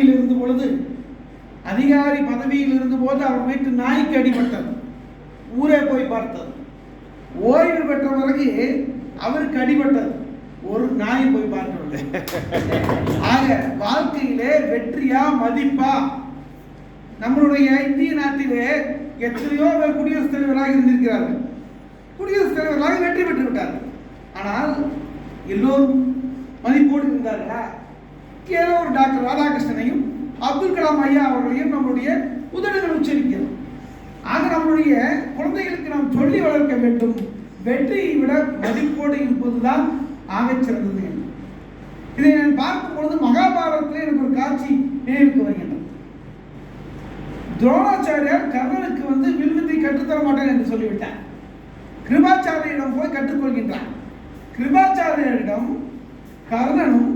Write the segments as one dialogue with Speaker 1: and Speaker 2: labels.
Speaker 1: இருந்த பொழுது அதிகாரி பதவியில் இருந்தபோது அவர் வீட்டு நாய்க்கு அடிபட்டது. ஊரே போய் பார்த்தது. ஓய்வு பெற்ற பிறகு அவருக்கு அடிபட்டது. ஒரு நாய் போய் பார்க்கவில்லை. ஆக வாழ்க்கையிலே வெற்றியா மதிப்பா? நம்மளுடைய இந்திய நாட்டிலே எத்தனையோ பேர் குடியரசுத் தலைவராக இருந்திருக்கிறார்கள். குடியரசுத் தலைவராக வெற்றி பெற்று விட்டார்கள் ஆனால் எல்லோரும் மதிப்போடு இருந்தார்களா? ஏதோ ஒரு டாக்டர் ராதாகிருஷ்ணனையும் அப்துல் கலாம் ஐயா அவர்களையும் நம்முடைய உதடுகள் உச்சரிக்கிறோம் ஆக நம்முடைய குழந்தைகளுக்கு நாம் சொல்லி வளர்க்க வேண்டும். வெற்றியை விட மதிப்போடு இருப்பதுதான் ஆகச் சிறந்தது இதை நான் பார்க்கும் பொழுது மகாபாரதத்தில் எனக்கு ஒரு காட்சி நினைவுக்கு வருகின்றது. துரோணாச்சாரியார் கர்ணனுக்கு வந்து வில்வித்தை கற்றுத்தர மாட்டேன் என்று சொல்லிவிட்டார். கிருபாச்சாரியரிடம் போய் கற்றுக்கொள்கின்றான் கிருபாச்சாரியரிடம் கர்ணனும்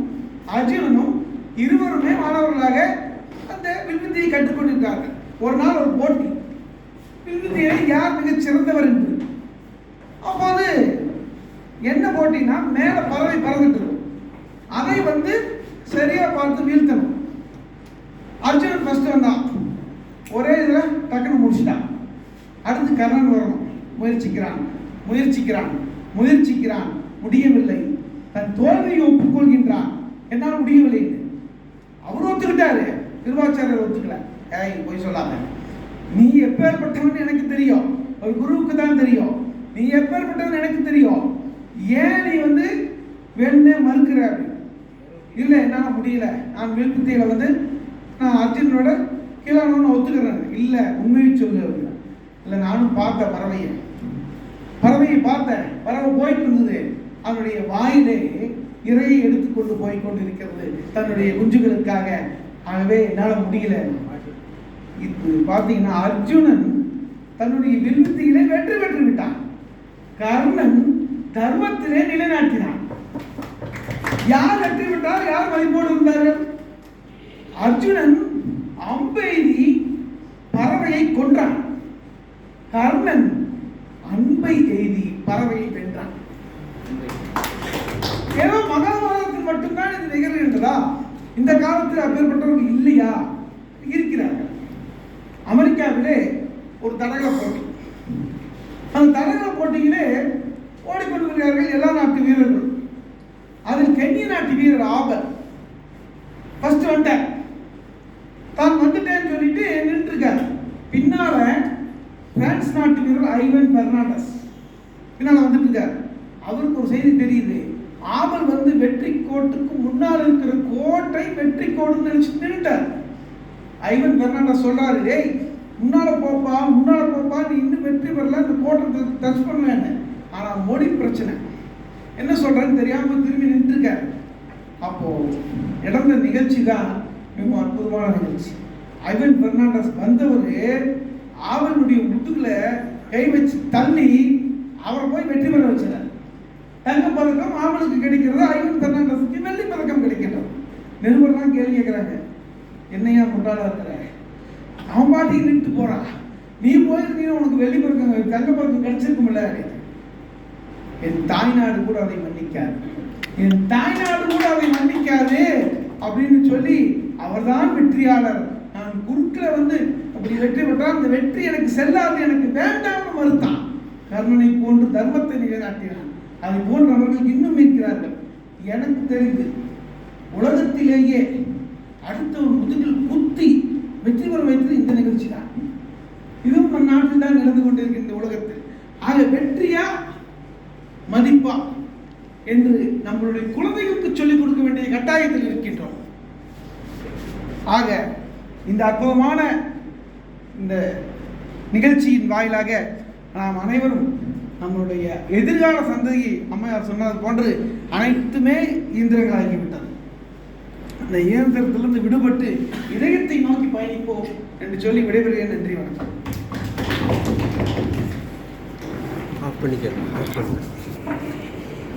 Speaker 1: அர்ஜுனனும் இருவருமே மாணவர்களாக அந்த வில்வித்தையை கற்றுக்கொண்டிருக்கார்கள் ஒரு நாள் ஒரு போட்டி. வில்வித்தையை யார் மிகச் சிறந்தவர் என்று? அப்போது என்ன போட்டினா மேலே பறவை பறந்துட்டு இருக்கும் அதை வந்து சரியாக பார்த்து வீழ்த்தணும். அர்ஜுனன் ஃபர்ஸ்ட் வந்தான். ஒரே இதில் டக்குன்னு முடிச்சிட்டான். அடுத்து கர்ணன் வரணும். முயற்சிக்கிறான். முயற்சிக்கிறான். முயற்சிக்கிறான். முடியவில்லை. தன் தோல்வியை ஒப்புக்கொள்கின்றான் என்னால் முடியவில்லை என்று. அவர் ஒத்துக்கிட்டாரு திருவாச்சாரியர் ஒத்துக்கல ஏய் போய் சொல்லாத நீ எப்பேற்பட்டவன் எனக்கு தெரியும். ஒரு குருவுக்கு தான் தெரியும். நீ எப்பேற்பட்டவன் எனக்கு தெரியும். ஏன் நீ வந்து வேணும்னே மறுக்கிற அப்படின்னு இல்லை என்னால் முடியல. நான் வில்புத்தியில வந்து நான் அர்ஜுனனோட கீழானு ஒத்துக்கிறேன். இல்லை உண்மையை சொல்லு இல்லை நானும் பார்த்தேன் பறவையை. பறவையை பார்த்தேன். பறவை போயிட்டு இருந்தது. அதனுடைய வாயிலே இறையை எடுத்துக்கொண்டு போய் கொண்டிருக்கிறது. தன்னுடைய குஞ்சுகளுக்காக ஆகவே என்னால் முடியல இது பார்த்தீங்கன்னா அர்ஜுனன் தன்னுடைய வில்வித்தையிலே வெற்றி பெற்று விட்டான். கர்ணன் தர்மத்திலே நிலைநாட்டினான். யார் வெற்றி பெற்றார் யார் மதிப்போடு இருந்தார்கள்? அர்ஜுனன் அம்பெய்தி பறவையை கொன்றான். கர்ணன் அன்பை எய்தி பறவையை வென்றான் ஏதோ மகாபாரதத்தில் மட்டும்தான் இது நிகழ்கின்றதா இந்த காலத்தில் அப்பேற்பட்டவர்கள் இல்லையா? இருக்கிறார்கள் அமெரிக்காவிலே ஒரு தடகள போட்டி. அந்த தடகள போட்டியிலே ஓடிக்கொண்டிருக்கிறார்கள் எல்லா நாட்டு வீரர்கள் அதில் கென்ய நாட்டு வீரர் ஆபர். ஃபர்ஸ்ட் வந்துட்டார். தான் வந்துட்டேன்னு சொல்லிட்டு நின்றுருக்கார். பின்னால பிரான்ஸ் நாட்டு வீரர் ஐவன் பெர்னாண்டஸ். பின்னால் வந்துட்டு இருக்கார் அவருக்கு ஒரு செய்தி தெரியுது. ஆபல் வந்து வெற்றி கோட்டுக்கு முன்னால் இருக்கிற கோட்டை வெற்றி கோடுன்னு நினைச்சு நின்றுட்டார் ஐவன் பெர்னாண்டா சொல்றாரு டேய் முன்னால போப்பா முன்னால போப்பா நீ இன்னும் வெற்றி பெறல இந்த கோட்டை டச் பண்ணலன்னு. ஆனா மொழி பிரச்சனை. என்ன சொல்றேன்னு தெரியாம திரும்பி நின்றுருக்காரு. அப்போ நடந்த நிகழ்ச்சி தான் மிகவும் அற்புதமான நிகழ்ச்சி. ஐவன் பெர்னாண்டஸ் வந்தவர் ஆவலுடைய முதுகுல கை வச்சு தள்ளி அவரை போய் வெற்றி பெற வச்சார். தங்க பதக்கம் ஆவலுக்கு கிடைக்கிறது? ஐவன் பெர்னாண்டஸுக்கு வெள்ளி பதக்கம் கிடைக்கின்றது நிருபர்லாம் கேள்வி கேட்குறாங்க. என்னையா முட்டாளா இருக்கிற? அவன் பாட்டிக்கு நின்று போறான் நீ போயிருந்தீங்க உனக்கு வெள்ளி பதக்கம் தங்க பதக்கம் கிடைச்சிருக்கும்ல. என் தாய்நாடு கூட அதை மன்னிக்காது. என் தாய்நாடு கூட அதை மன்னிக்காது அப்படின்னு சொல்லி அவர்தான் வெற்றியாளர். நான் குறுக்கில் வந்து அப்படி வெற்றி பெற்றால் அந்த வெற்றி எனக்கு செல்லாது எனக்கு வேண்டாம்னு மறுத்தான். கர்ணனை போன்று தர்மத்தை நிலைநாட்டினான். அதை போன்றவர்கள் இன்னும் இருக்கிறார்கள். எனக்கு தெரிந்து உலகத்திலேயே அடுத்த ஒரு முதுகில் குத்தி வெற்றி பெற வைத்தது இந்த நிகழ்ச்சி தான் இதுவும் நம் நாட்டில் தான் நடந்து கொண்டிருக்கின்ற உலகத்தில். ஆக வெற்றியா மதிப்பா என்று நம்மளுடைய குழந்தைகளுக்கு சொல்லிக் கொடுக்க வேண்டிய கட்டாயத்தில் இருக்கின்றோம். ஆக இந்த அற்புதமான இந்த நிகழ்ச்சியின் வாயிலாக நாம் அனைவரும் நம்மளுடைய எதிர்கால சந்ததி அம்மையார் சொன்னது போன்று அனைத்துமே இயந்திரங்களாகிவிட்டது அந்த இயந்திரத்திலிருந்து விடுபட்டு இதயத்தை நோக்கி பயணிப்போம் என்று சொல்லி விடைபெறுகிறேன். நன்றி வணக்கம்.
Speaker 2: ஆஃப் பண்ணிக்கிறேன்